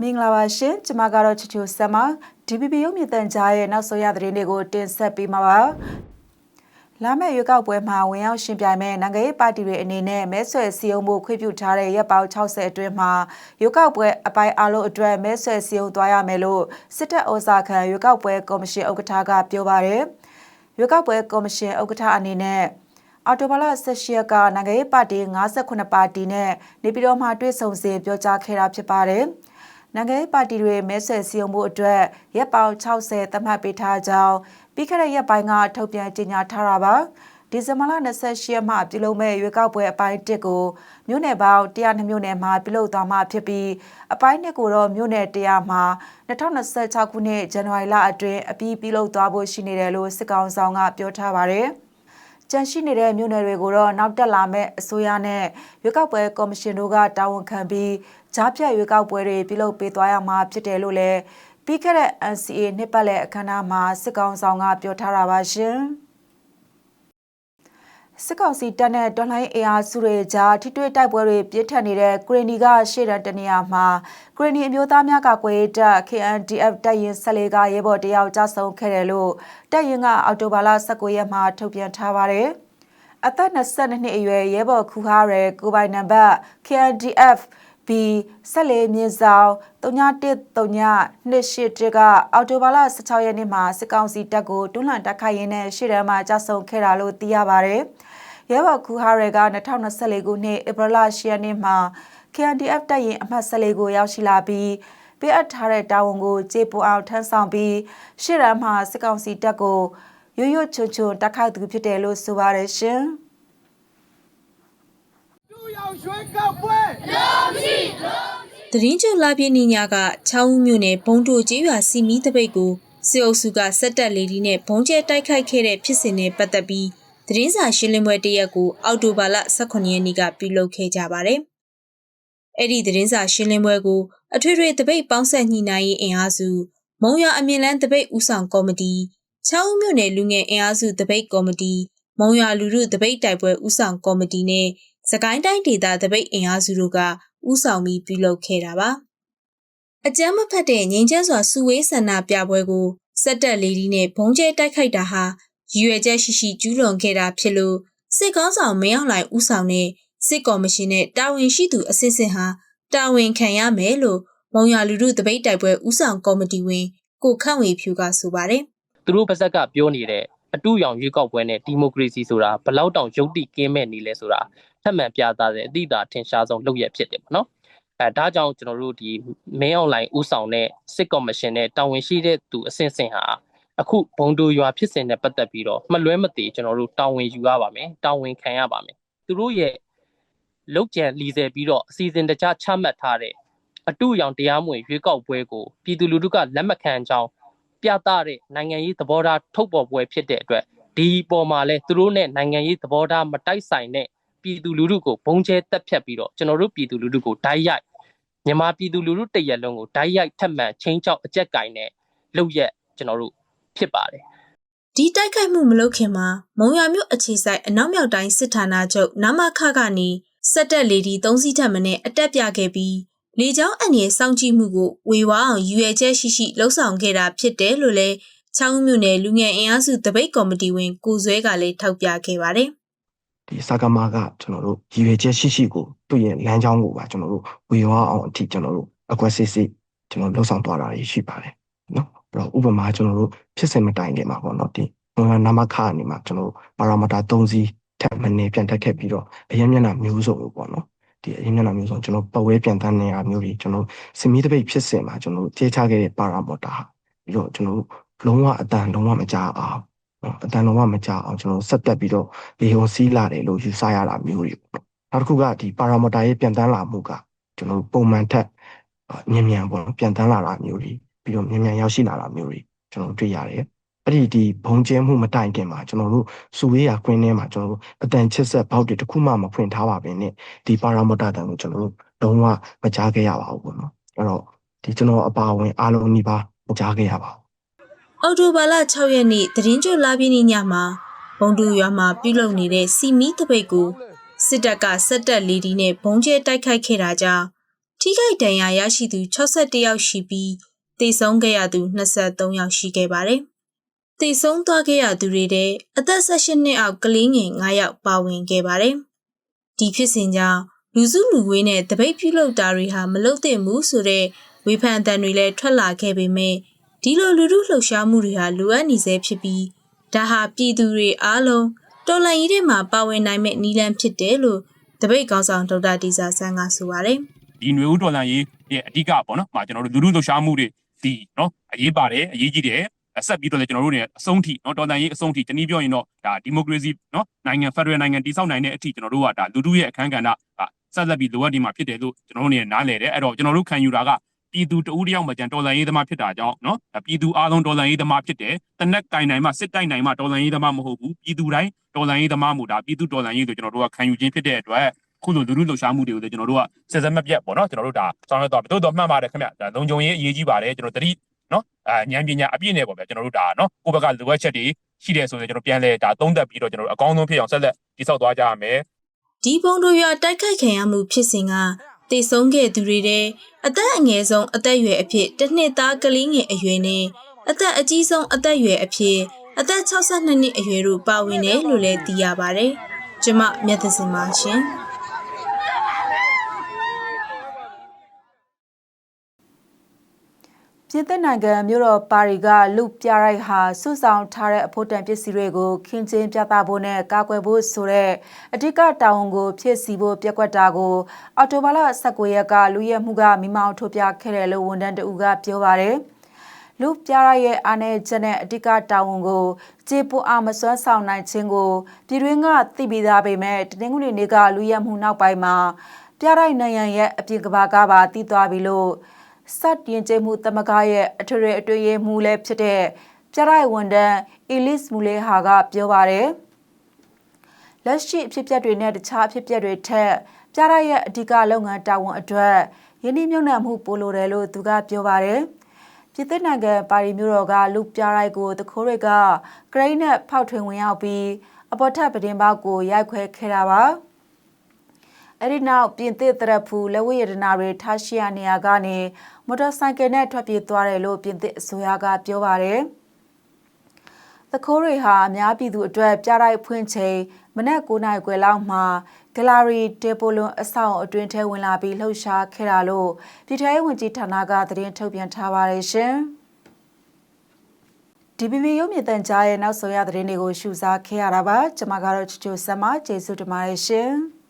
မင်္ဂလာပါရှင်ကျမကတော့ချူချူဆမ်မ DPP ရုပ်မြင်သံကြားရဲ့နောက်ဆုံးရသတင်းတွေကိုတင်ဆက်ပေးမှာပါလာမယ့်ရွေးကောက်ပွဲမှာဝင်ရောက်ရှင်ပြိုင်မဲ့နိုင်ငံရေးပါတီတွေအနေနဲ့မဲဆွယ်စည်းရုံးမှုခွင့်ပြုထားတဲ့ရက်ပေါင်း60အတွင်းမှာရွေးကောက်ပွဲအပိုင်းအလုံးအတွက်မဲဆွယ်စည်းရုံးသွားရမယ်လို့စစ်တပ်ဩဇာခံရွေးကောက်ပွဲကော်မရှင်ဥက္ကဋ္ဌကပြောပါတယ်ရွေးကောက်ပွဲကော်မရှင်ဥက္ကဋ္ဌအနေနဲ့ အော်တိုဘာလ16ရက်ကနိုင်ငံရေးပါတီ58ပါတီနဲ့နေပြည်တော်မှာတွေ့ဆုံစဉ်ပြောကြားခဲ့တာဖြစ်ပါတယ်။နိုင်ငံရေးပါတီတွေမဲဆွယ်စည်းရုံးမှုအတွက်ရက်ပေါင်း60သတ်မှတ်ပေးထားကြောင်းပြီးခဲ့တဲ့ရက်ပိုင်းကထုတ်ပြန်ကြေညာထားတာပါ။ဒီဇင်ဘာလ28ရက်မှပြုလုပ်မဲ့ရွေးကောက်ပွဲအပိုင်း1ကိုမြို့နယ်ပေါင်း102မြို့နယ်မှာပြုလုပ်သွားမှာဖြစ်ပြီးအပိုင်း2ကိုတော့မြို့နယ်100မှာ2026ခုနှစ်ဇန်နဝါရီလအတွင်းအပြီးပြုလုပ်သွားဖို့ရှိနေတယ်လို့စစ်ကောင်ဆောင်ကပြောထားပါတယ်။ ကြန့်ရှိနေတဲ့မြို့နယ်တွေကိုတော့နောက်တက်လာမဲ့အစိုးရနဲ့ရွေးကောက်ပွဲကော်မရှင်တို့ကတာဝန်ခံပြီးကြားဖြတ်ရွေးကောက်ပွဲတွေပြုလုပ်ပေးသွားရမှာဖြစ်တယ်လို့လည်းပြီးခဲ့တဲ့ NCA နှစ်ပတ်လည်အခမ်းအနားမှာစစ်ကောင်ဆောင်ကပြောထားတာပါရှင်။ စစ်ကောင်စီတပ်နဲ့တော်လှန်ရေးအင်အားစုတွေကြားထိတွေ့တိုက်ပွဲတွေပြင်းထန်နေတဲ့ဂရနီကရှေ့တန်းတနေရာမှာဂရနီအမျိုးသားများကကွယ်တပ် KNDF တပ်ရင်ဆက်လေးကရဲဘော်တယောက်ကြဆုံးခဲ့တယ်လို့တပ်ရင်ကအော်တိုဘာလ19ရက်မှာထုတ်ပြန်ထားပါတယ်။အသက်22နှစ်အရွယ်ရဲဘော်ခူဟားရဲကိုပိုင်နံပါတ် KNDF B ဆက်လေးမြင့်ဆောင်3139ကအော်တိုဘာလ16ရက်နေ့မှာစစ်ကောင်စီတပ်ကိုတွန်းလှန်တိုက်ခိုက်ရင်းနဲ့ရှေ့တန်းမှာကြဆုံခဲ့တာလို့သိရပါတယ်။ ရဲဘော်ခူဟာရဲက2024ခုနှစ်ဧပြီလ10ရက်နေ့မှာ KNDF တပ်ရင်အမှတ်14ကိုရောက်ရှိလာပြီးပေးအပ်ထားတဲ့တာဝန်ကိုကျေပွန်အောင်ထမ်းဆောင်ပြီးရှေ့တန်းမှာစစ်ကောင်စီတပ်ကိုရွရွချွချွတိုက်ခိုက်သူဖြစ်တယ်လို့ဆိုပါတယ်ရှင်။ရောက်ရွှေကောက်ပွဲသတင်းကျွလာပြင်းညညကချောင်းဦးမြို့နယ်ဘုံတို့ကျေးရွာစီမီတပိတ်ကိုစစ်အုပ်စုကစက်တက်လေဒီနဲ့ဘုံကျဲတိုက်ခိုက်ခဲ့တဲ့ဖြစ်စဉ်နဲ့ပတ်သက်ပြီး သတင်းစာရှင်းလင်းပွဲတရက်ကိုအောက်တိုဘာလ18ရက်နေ့ကပြုလုပ်ခဲ့ကြပါတယ်။အဲ့ဒီသတင်းစာရှင်းလင်းပွဲကိုအထွေထွေတပိတ်ပေါင်းဆက်ညှိနှိုင်းရေးအင်အားစုမုံရအမြင့်လန်းတပိတ်ဦးဆောင်ကော်မတီချောင်းဦးမြို့နယ်လူငယ်အင်အားစုတပိတ်ကော်မတီမုံရလူလူတပိတ်တိုက်ပွဲဦးဆောင်ကော်မတီနဲ့စကိုင်းတိုင်းဒေသတပိတ်အင်အားစုတို့ကဥဆောင်ပြီးပြုလုပ်ခဲ့တာပါ။အကြမ်းမဖက်တဲ့ငြိမ်းချမ်းစွာစုဝေးဆန္ဒပြပွဲကိုစက်တက်လေးဒီနဲ့ဘုံကျဲတိုက်ခိုက်တာဟာ ရည်ရွယ်ချက်ရှိရှိကျူးလွန်ခဲ့တာဖြစ်လို့စစ်ကောင်းဆောင်မင်းအောင်လှိုင်ဥဆောင်တဲ့စစ်ကော်မရှင်နဲ့တာဝန်ရှိသူအစစ်စစ်ဟာတာဝန်ခံရမယ်လို့မုံရလူလူတပိတ်တိုက်ပွဲဥဆောင်ကော်မတီဝင်ကိုခန့်ဝေဖြူကဆိုပါတယ်သူတို့ပါဇက်ကပြောနေတဲ့အတူရောင်ရွေးကောက်ပွဲနဲ့ဒီမိုကရေစီဆိုတာဘလောက်တောင်ယုတ်တိကင်းမဲ့နေလဲဆိုတာထပ်မံပြသတဲ့အသည့်တာထင်ရှားဆုံးလုပ်ရဖြစ်တယ်ပေါ့နော်အဲဒါကြောင့်ကျွန်တော်တို့ဒီမင်းအွန်လိုင်းဥဆောင်တဲ့စစ်ကော်မရှင်နဲ့တာဝန်ရှိတဲ့သူအဆင့်ဆင့်ဟာ အခုဘုံတို့ရွာဖြစ်စဉ်နဲ့ပတ်သက်ပြီးတော့မလွဲမသွေကျွန်တော်တို့တာဝန်ယူရပါမယ်တာဝန်ခံရပါမယ်သူတို့ရဲ့လုတ်ကြံလီဆယ်ပြီးတော့အစီအစဉ်တကျချမှတ်ထားတဲ့အတူရောင်တရားမဝင်ရွေးကောက်ပွဲကိုပြည်သူလူထုကလက်မခံကြောင်းပြသတဲ့နိုင်ငံရေးသဘောထားထုတ်ပေါ်ပွဲဖြစ်တဲ့အတွက်ဒီပေါ်မှာလဲသူတို့နဲ့နိုင်ငံရေးသဘောထားမတိုက်ဆိုင်တဲ့ပြည်သူလူထုကိုဘုံကျဲတက်ဖြတ်ပြီးတော့ကျွန်တော်တို့ပြည်သူလူထုကိုဓာတ်ရိုက်မြန်မာပြည်သူလူထုတရက်လုံးကိုဓာတ်ရိုက်ထက်မှန်ချင်းချောက်အကြက်ကင်နဲ့လုပ်ရက်ကျွန်တော်တို့ ဖြစ်ပါတယ်။ဒီတိုက်ခိုက်မှုမလုပ်ခင်မှာမုံရမြို့အခြေဆိုင်အနောက်မြောက်တိုင်းစစ်ဌာနချုပ်နမခကနေစက်တက်လေဒီ၃စီးထပ်မနဲ့အတက်ပြခဲ့ပြီးလေကြောင်းအန်ရဲ့စောင့်ကြည့်မှုကိုဝေဝါအောင်ယူရချက်ရှိရှိလှုပ်ဆောင်ခဲ့တာဖြစ်တယ်လို့လည်းချောင်းမြို့နယ်လူငယ်အင်အားစုတပိတ်ကော်မတီဝင်ကိုဇွဲကလည်းထောက်ပြခဲ့ပါတယ်။ဒီစကားမကကျွန်တော်တို့ရည်ရွယ်ချက်ရှိရှိကိုသူ့ရဲ့လမ်းကြောင်းကိုပါကျွန်တော်တို့ဝေဝါအောင်အထိကျွန်တော်တို့အကွက်စစ်စစ်ကျွန်တော်လှုပ်ဆောင်သွားတာရှိပါတယ်နော် အဲ့တော့ဥပမာကျွန်တော်တို့ဖြစ်စဉ်မတိုင်ခင်မှာပေါ့နော်ဒီနာမခအနေမှာကျွန်တော်တို့ပါရာမတာ3စီးထပ်မနေပြန်တက်ခဲ့ပြီးတော့အရင်မျက်နှာမျိုးစုံပေါ့နော်ဒီအရင်မျက်နှာမျိုးစုံကျွန်တော်ပတ်ဝဲပြန်တန်းနေရမျိုးတွေကျွန်တော်စမီးတပိတ်ဖြစ်စဉ်မှာကျွန်တော်တေးချခဲ့တဲ့ပါရာမော်တာပြီးတော့ကျွန်တော်လုံးဝအတန်လုံးဝမကြအောင်အတန်လုံးဝမကြအောင်ကျွန်တော်ဆက်တက်ပြီးတော့လေဟောစီးလာတယ်လို့ယူဆရတာမျိုးတွေပေါ့နောက်တစ်ခုကဒီပါရာမော်တာရဲ့ပြန်တန်းလာမှုကကျွန်တော်ပုံမှန်ထက်ညံ့ညံ့ပေါ့နော်ပြန်တန်းလာတာမျိုးတွေ ပြီးတော့ညံ့ညံ့ရောက်ရှိလာတာမျိုးတွေကျွန်တော်တွေ့ရတယ်အဲ့ဒီဒီဘုံကျဲမှုမတိုင်ခင်မှာကျွန်တော်တို့စုဝေးရာကွင်းထဲမှာကျွန်တော်တို့အတန်ချစ်ဆက်ဘောက်တွေတစ်ခုမှမဖွင့်ထားပါဘဲနဲ့ဒီပါရာမတာတန်ကိုကျွန်တော်တို့လုံးဝမကြားခဲ့ရပါဘူးပေါ့နော်အဲ့တော့ဒီကျွန်တော်အပါဝင်အားလုံးဒီပါမကြားခဲ့ရပါဘူးအော်တိုဘာလ6ရက်နေ့သတင်းကြိုလာပြင်းညမှာဘုံတူရွာမှာပြုလုပ်နေတဲ့စီမီတပိတ်ကိုစစ်တပ်ကစက်တက်လေဒီနဲ့ဘုံကျဲတိုက်ခိုက်ခဲ့တာကြောင့်ထိခိုက်ဒဏ်ရာရရှိသူ61ယောက်ရှိပြီး တေဆုံးခဲ့ရသူ23ယောက်ရှိခဲ့ပါတယ်။တေဆုံးသွားခဲ့ရသူတွေထဲအသက်18နှစ်အောက်ကလေးငယ်9ယောက်ပါဝင်ခဲ့ပါတယ်။ဒီဖြစ်စဉ်ကြောင့်လူစုလူဝေးနဲ့တပိတ်ပြုလုပ်တာတွေဟာမလုပ်သင့်ဘူးဆိုတဲ့ဝေဖန်အတန်တွေလည်းထွက်လာခဲ့ပေမဲ့ဒီလိုလူလူလှုပ်ရှားမှုတွေဟာလိုအပ်နေစေဖြစ်ပြီးဒါဟာပြည်သူတွေအားလုံးတော်လှန်ရေးထဲမှာပါဝင်နိုင်မဲ့နည်းလမ်းဖြစ်တယ်လို့တပိတ်ကောင်းဆောင်ဒေါက်တာတီစာဆန်းကဆိုပါတယ်ဒီຫນွေဦးတော်လန်ရေးရဲ့အဓိကပေါ့နော်။မှာကျွန်တော်တို့လူလူလှုပ်ရှားမှုတွေ ဒီနော်အရေးပါတယ်အရေးကြီးတယ်အဆက်ပြီးတော့လည်းကျွန်တော်တို့เนี่ยအဆုံးထိနော်တော်လန်ရေးအဆုံးထိတနည်းပြောရင်တော့ဒါဒီမိုကရေစီနော်နိုင်ငံဖက်ဒရယ်နိုင်ငံတည်ဆောက်နိုင်တဲ့အထိကျွန်တော်တို့ကဒါလူလူရဲ့အခမ်းကဏ္ဍကဆက်လက်ပြီးလိုအပ်ဒီမှာဖြစ်တယ်လို့ကျွန်တော်တို့เนี่ยနားလည်တယ်အဲ့တော့ကျွန်တော်တို့ခံယူတာကပြည်သူတဦးတယောက်မှကြံတော်လန်ရေးသမားဖြစ်တာကြောင့်နော်ပြည်သူအားလုံးတော်လန်ရေးသမားဖြစ်တယ်တနက်ကင်နိုင်မှစစ်တိုင်နိုင်မှတော်လန်ရေးသမားမဟုတ်ဘူးပြည်သူတိုင်းတော်လန်ရေးသမားမို့ဒါပြည်သူတော်လန်ရေးလို့ကျွန်တော်တို့ကခံယူခြင်းဖြစ်တဲ့အတွက် ခုလိုလူလူလှုပ်ရှားမှုတွေကိုလည်းကျွန်တော်တို့ကဆက်စက်မပြတ်ပေါ့နော်ကျွန်တော်တို့ဒါဆောင်ရွက်တော့ဘယ်တော့မှတ်ပါတယ်ခင်ဗျဒါလုံခြုံရေးအရေးကြီးပါတယ်ကျွန်တော်တတိနော်အာဉာဏ်ပညာအပြည့်နဲ့ပေါ့ဗျာကျွန်တော်တို့ဒါနော်ကိုယ့်ဘက်ကလိုအပ်ချက်တွေရှိတယ်ဆိုရင်ကျွန်တော်ပြန်လဲဒါသုံးသပ်ပြီးတော့ကျွန်တော်တို့အကောင်းဆုံးဖြစ်အောင်ဆက်လက်တိစောက်သွားကြရမယ်ဒီပုံတို့ရတိုက်ခိုက်ခံရမှုဖြစ်စဉ်ကတေဆုံးခဲ့သူတွေတဲ့အသက်အငယ်ဆုံးအသက်အရွယ်အဖြစ်တစ်နှစ်သားကလေးငယ်အရွယ်နဲ့အသက်အကြီးဆုံးအသက်အရွယ်အဖြစ်အသက်62နှစ်အရွယ်တို့ပါဝင်တယ်လို့လည်းသိရပါတယ်။ကျမမြတ်သစင်ပါရှင်။ ပြင်သစ်နိုင်ငံမြို့တော်ပါရီကလူပြရိုက်ဟာစုဆောင်ထားတဲ့အဖို့တန်ပစ္စည်းတွေကိုခင်းကျင်းပြသဖို့နဲ့ကာကွယ်ဖို့ဆိုတဲ့အဓိကတာဝန်ကိုဖြည့်ဆည်းဖို့ပြက်ကွက်တာကိုအော်တိုဘာလ19ရက်ကလူရဲမှုကမိမောင်းထုတ်ပြခဲ့တယ်လို့ဝန်ထမ်းတဦးကပြောပါတယ်။လူပြရိုက်ရဲ့အာဏာချက်နဲ့အဓိကတာဝန်ကိုကျေပွအားမစွမ်းဆောင်နိုင်ခြင်းကိုပြည်တွင်းကသိပြီးသားပေမဲ့တနင်္ဂနွေနေ့ကလူရဲမှုနောက်ပိုင်းမှာပြရိုက်နိုင်ငံရဲ့အပြင်ကဘာကပါတည်သွားပြီလို့ စတ်ရင်ကျမှုတမကရဲ့အထွေထွေအတွင်းရေးမှူးလည်းဖြစ်တဲ့ပြရိုက်ဝန်တန်းအီလစ်မူလေဟာကပြောပါတယ်လက်ရှိအဖြစ်အပျက်တွေနဲ့တခြားအဖြစ်အပျက်တွေထက်ပြရိုက်ရဲ့အဓိကလုပ်ငန်းတာဝန်အတွက်ယင်းနှမြုံနှံမှုပိုလိုတယ်လို့သူကပြောပါတယ်ပြည်သစ်နိုင်ငံပါရီမြို့တော်ကလူပြရိုက်ကိုတခိုးတွေကဂရိတ်နဲ့ဖောက်ထွင်းဝင်ရောက်ပြီးအပေါ်ထပ်ပဒင်းပေါက်ကိုရိုက်ခွဲခဲ့တာပါ အဲ့ဒီနောက်ပြင်သစ်တရဖူလက်ဝဲရတနာတွေထားရှိရနေရာကနေမော်တော်ဆိုင်ကယ်နဲ့ထွက်ပြေးသွားတယ်လို့ပြင်သစ်အစိုးရကပြောပါတယ်။သခိုးတွေဟာအများပြည်သူအတွက်ပြတိုက်ဖွင့်ချိန်မနက်9နာရီခွဲလောက်မှာဂလာရီတေပိုလွန်အဆောင်အတွင်းထဲဝင်လာပြီးလှုပ်ရှားခဲ့တာလို့ပြည်ထောင်ဝင်ကြီးဌာနကသတင်းထုတ်ပြန်ထားပါတယ်ရှင်။ DBB ရုပ်မြင်သံကြားရဲ့နောက်ဆုံးရသတင်းတွေကိုရှုစားခဲ့ရတာပါကျွန်မကတော့ချူချူဆက်မကျေးဇူးတင်ပါတယ်ရှင်။